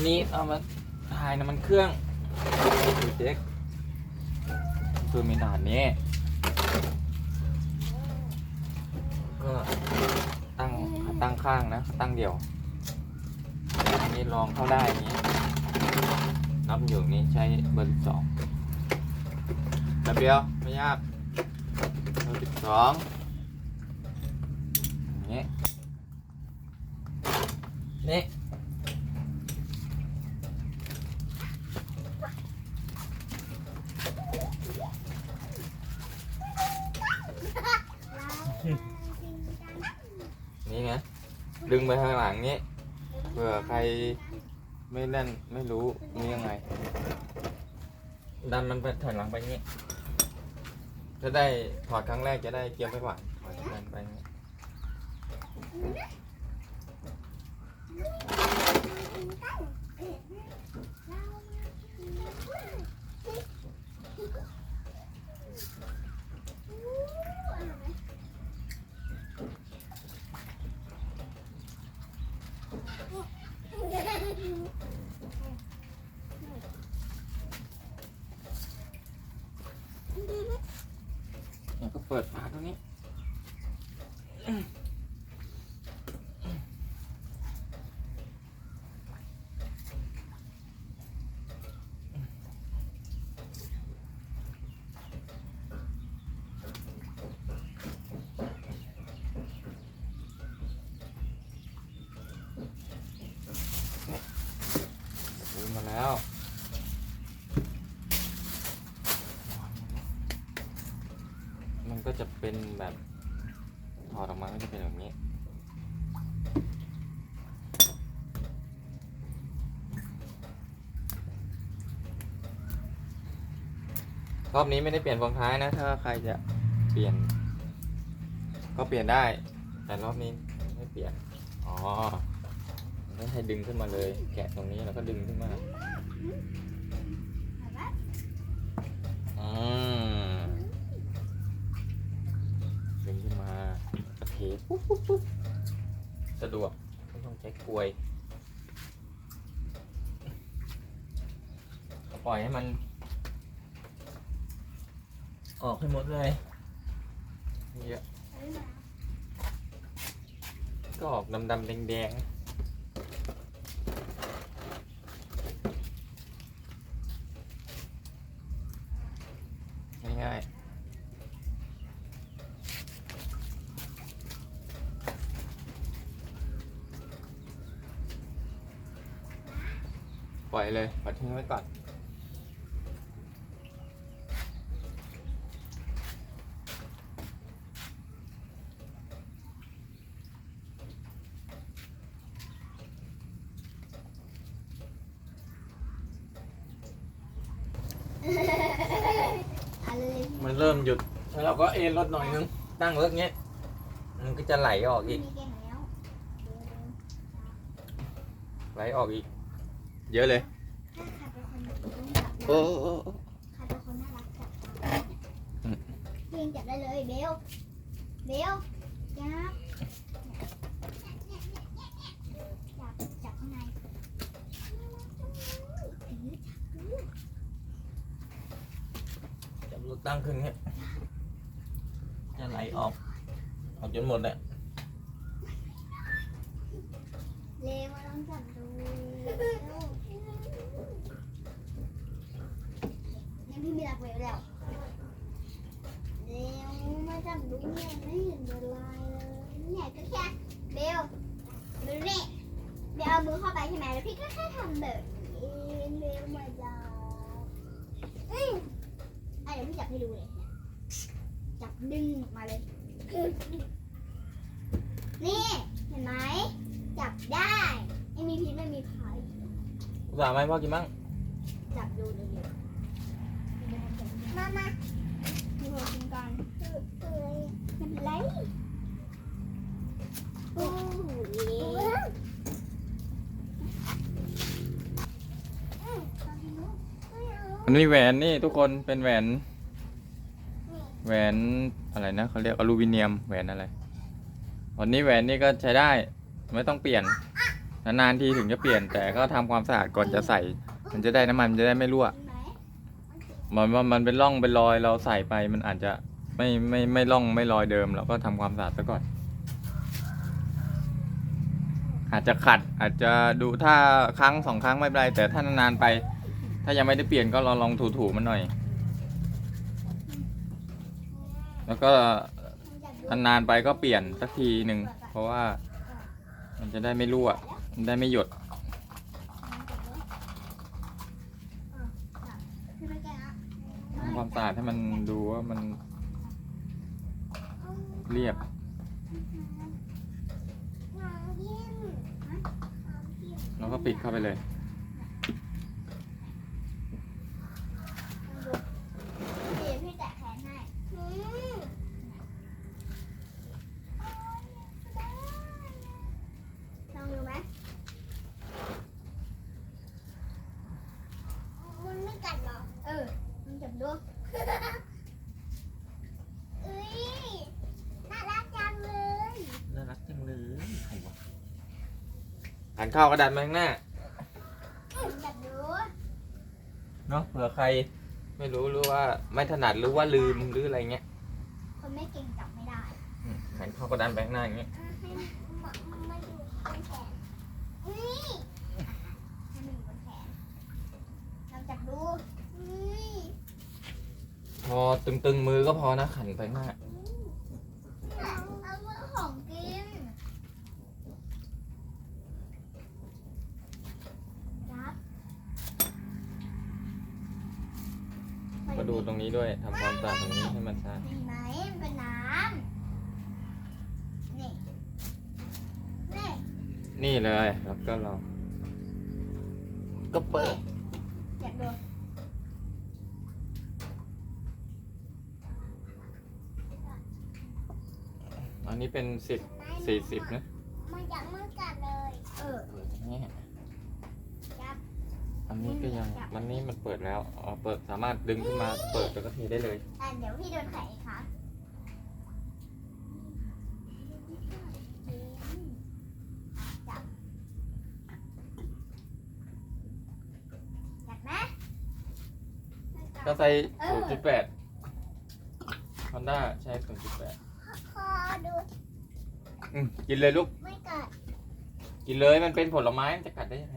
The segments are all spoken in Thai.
วันนี้เอามาถ่ายน้ำมันเครื่องดูเจ๊กคือมีด่านนี้ก็ตั้งตั้งข้างนะ ตั้งเดี่ยว อันนี้ลองเข้าได้อย่างนี้นับอยู่นี้ใช้เบอร์สิบสองแบบเดียวไม่ยากเบอร์สิบสองนี่นี่ไงดึง ไปข้างหลังนี้เผื่อใครไม่นั่นไม่รู้นี่ยังไง ดันมันไปถอยหลังไปงนี้จะได้ถอดครั้งแรกจะได้เกียวไม่หวานถอดดันไปงี้นี้ แล้วก็เปิดฝาตรงนี้ ซื้อมาแล้ว มันก็จะเป็นแบบถอดออกมาก็จะเป็นแบบนี้ รอบนี้ไม่ได้เปลี่ยนฟองท้ายนะ ถ้าใครจะเปลี่ยน ก็เปลี่ยนได้ แต่รอบนี้ไม่เปลี่ยน อ๋อไม่ให้ดึงขึ้นมาเลย แกะตรงนี้แล้วก็ดึงขึ้นมา อืมดึงขึ้นมากระเท ปุ๊บปุ๊บปุ๊บสะดวกไม่ต้องใช้กลวยปล่อยให้มัน ออกให้หมดเลยเยอะก็ออกดำๆแดงๆ ล่อยเลยปล่อยทิ้งไว้ก่อน อะไรมันเริ่มหยุด แล้วเราก็เอนรถหน่อยนึง ตั้งรถเงี้ย มันก็จะไหลออกอีก มีเกมแล้ว ไหลออกอีก เยอะเลยถ้าใครเป็นคนจับโอ้ใครเป็นคนน่ารักจับอืมยิงจับได้เลยเบล เบลจับจับจับข้างในจับรถตั้งขึ้นเงี้ยจะไหลออก ออกจนหมดแหละ เร็วมาลองจับดู ยังพี่มีหลักไว้แล้วเร็วมาจับดูเนี่ยไม่เห็นละลายเลยเนี่ยก็แค่เบลดูนี่เบลเอามือเข้าไปใช่ไหมแล้วพี่ก็แค่ทำแบบนี้เร็วมาจับอืมอะเดี๋ยวพี่จับให้ดูเลยเนี่ยจับดึงออกมาเลย นี่เห็นไหมจับได้ไม่มีพิษไม่มีภัยอุตส่าห์ไหมพ่อกินมั้งจับดูเลย มามาดูหัวกินก่อนไม่เป็นไรโอ้ยอันนี้แหวนนี่ทุกคนเป็นแหวน แหวนอะไรนะเขาเรียกอลูมิเนียมแหวนอะไรวันนี้แหวนนี่ก็ใช้ได้ไม่ต้องเปลี่ยนถนานๆทีถึงจะเปลี่ยนแต่ก็ทำความสะอาดก่อนจะใส่ มันจะได้น้ำมันมันจะได้ไม่รั่วเห็นไห มันมันมันเป็นร่องเป็นรอยเราใส่ไปมันอาจจะไม่ไม่ไม่ร่องไม่รอยเดิมเราก็ทำความสะอาดซะก่อน อาจจะขัดอาจจะดูถ้าครั้งสองครั้งไม่เป็นไรแต่ถ้านานๆไป ถ้ายังไม่ได้เปลี่ยนก็ลองลองถูๆมันหน่อย แล้วก็นจะดูนานๆไปก็เปลี่ยนสักทีหนึ่งเพราะว่า มันจะได้ไม่รั่วมันได้ไม่หยด คือไม่แก่ละ ทำ ความสะอาดให้มันดูว่ามันเรียบน้องยิ้มฮะน้องยิ้มแล้วก็ปิดเข้าไปเลย เดี๋ยวพี่แตะแขนให้อืมลองดูไหมมันไม่กัดหรอ เออมันจับดูเอ้ยน่ารักจังเลย น่ารักจังเลย หันเข้ากระดาษมาข้างหน้ามันจับดูเนาะเผื่อใครไม่รู้หรือว่าไม่ถนัดหรือว่าลืมหรืออะไรเงี้ยคนไม่เก่งจับไม่ได้อืมหันเข้ากระดานไปข้างหน้าอย่างเงี้ยอะให้มามาอยู่บนแขนนี่ให้มันอยู่บนแขนลองจับดูนี่พอตึงๆมือก็พอนะขันไปข้างหน้าเอามือของกินรับ มา ดูตรงนี้ด้วยทำความสะอาดตรงนี้ให้มันสะอาดเห็นไหมมันเป็นน้ำนี่นี่นี่เลยแล้วก็เราก็เปิดอยากดูอันนี้เป็นสิบสี่สิบนะ มันอยากมันกัดเลย เออ เปิดอย่างเงี้ย ยับ อั นนี้ก็ยังมันนี้มันเปิดแล้วอ๋อเปิดสามารถดึงขึ้นมาเปิดแล้วก็เทได้เลย อะเดี๋ยวพี่โดนไข่อีกครั้งจับจับไหมก็ใส่ศูนย์จุดแปดฮอนด้าใช้ศูนย์จุดแปดคอดูกินเลยลูก ไม่กัดกินเลยมันเป็นผลไม้มันจะกัดได้ยังไง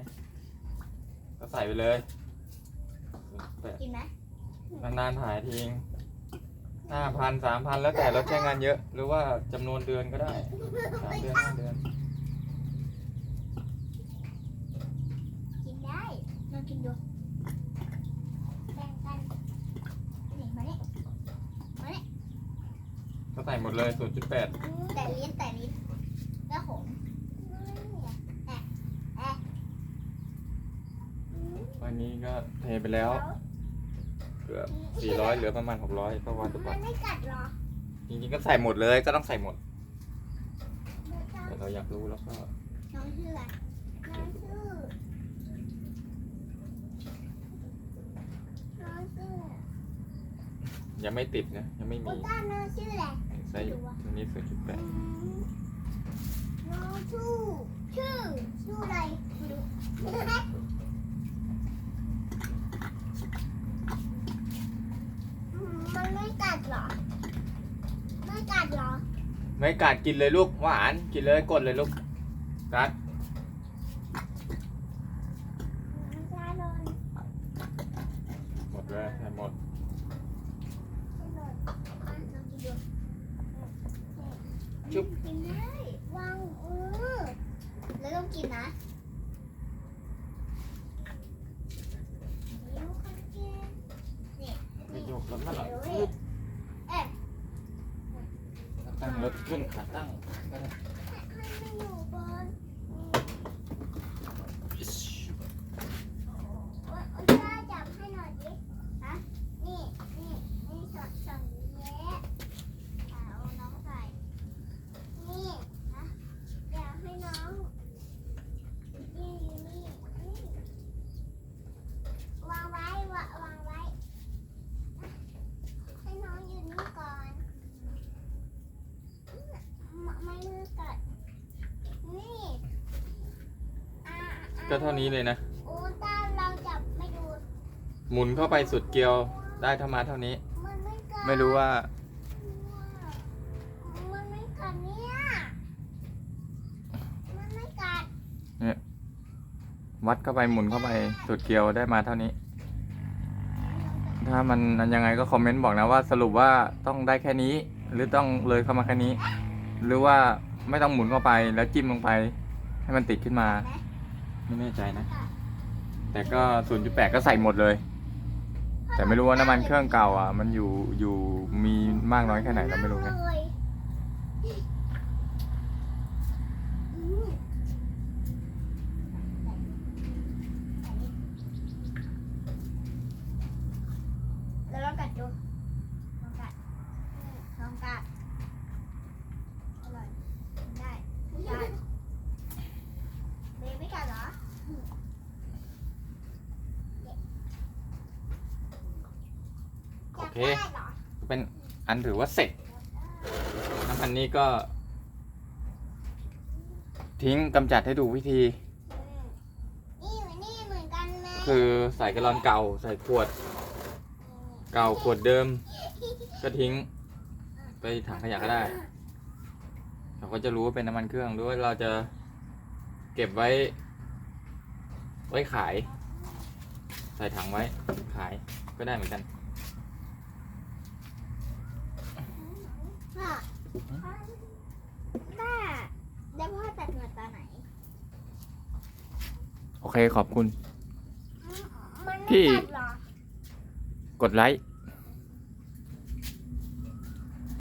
ก็ใส่ไปเลย0.8กินไหมนานๆถ่ายทีห้าพันสามพันแล้วแต่เราใช้งานเยอะ หรือว่าจำนวนเดือนก็ได้สามเดือนห้าเดือนกินได้ลองกินดูแบ่งกันนี่มานี่มานี่ก็ใส่หมดเลย0.8แต่ลิ้นแต่ลิ้นแล้วขมแอะแอะ วันนี้ก็เทไปแล้ว เกือบ400เหลือประมาณ600ก็วัดดูก่มัอนนไม่กัดหรอจริงๆก็ใส่หมดเลยก็ต้องใส่หมด แต่เราอยากรู้แล้วก็น้องชื่ออะไรน้องชื่อน้องชื่อยังไม่ติดนะยังไม่อุมีต้าน้องชื่ออะไรใส่ตัวนี้0.8น้องชื่อชื่อชื่ออะไรไม่รู้มันไม่กัด เหรอ ไม่กัดเหรอ ไม่กัดกินเลยลูกหวานกินเลยกดเลยลูกกัดไม่ใช่เลยหมดเลยใส่หมดไม่เลยอะลองกินดูจุ๊บกินได้วางเออแล้วต้องกินนะนิ้วคนกินนี่ไม่ยกแล้วมันหรอเดี๋ยวนี่เอ๊ะ ตั้งรถ ขึ้นขาตั้งก็ได้ ให้มันอยู่บนว่าเอาจ้าจับให้หน่อยดิฮะนี่ นี่ นี่สอดส่องเนี้ยอะเอาน้องใส่ นี่นะอยากให้น้องนี่อยู่นี่นี่วางไว้วะวางไว้ ให้น้องอยู่นี่ก่อน มามา ก็เท่านี้เลยนะ โอ้ตาเราจับไม่ดูหมุนเข้าไปสุดเกลียวได้เท่ามาเท่านี้ มันไม่กัดไม่รู้ว่ามันไม่กัดเนี่ยมันไม่กัดวัดเข้าไปหมุนเข้าไปสุดเกลียวได้มาเท่านี้ ถ้ามันยังไงก็คอมเมนต์บอกนะว่าสรุปว่าต้องได้แค่นี้ หรือต้องเลยเข้ามาแค่นี้ หรือว่าไม่ต้องหมุนเข้าไปแล้วจิ้มลงไป ให้มันติดขึ้นมา ไม่แน่ใจนะ แต่ก็ 0.8 ก็ใส่หมดเลย แต่ไม่รู้ว่าน้ำมันเครื่องเก่าอะ มันอยู่อยู่มีมากน้อยแค่ไหนเราไม่รู้ไงแล้วลองกัดดูลองกัดลองกัดอร่อยได้กัดเบย์ไม่กัดเหรอ โอ เคจับได้เหรอเป็นอันถือว่าเสร็จน้ำมันนี้ก็ ทิ้งกำจัดให้ดูวิธีอืมนี่นี่เหมือนกันไหมคือใส่กระลอนเก่า ใส่ขวด เก่าขวดเดิม ก็ทิ้ง ไปถังขยะก็ได้ เราก็จะรู้ว่าเป็นน้ำมันเครื่องหรือว่าเราจะเก็บไว้ ไว้ขาย ใส่ถังไว้ขายก็ได้เหมือนกัน พ่อพ่อแล้วพ่อตัดหนวดตอนไหน โอเคขอบคุณ มันที่ไม่กัดเหรอ กดไลค์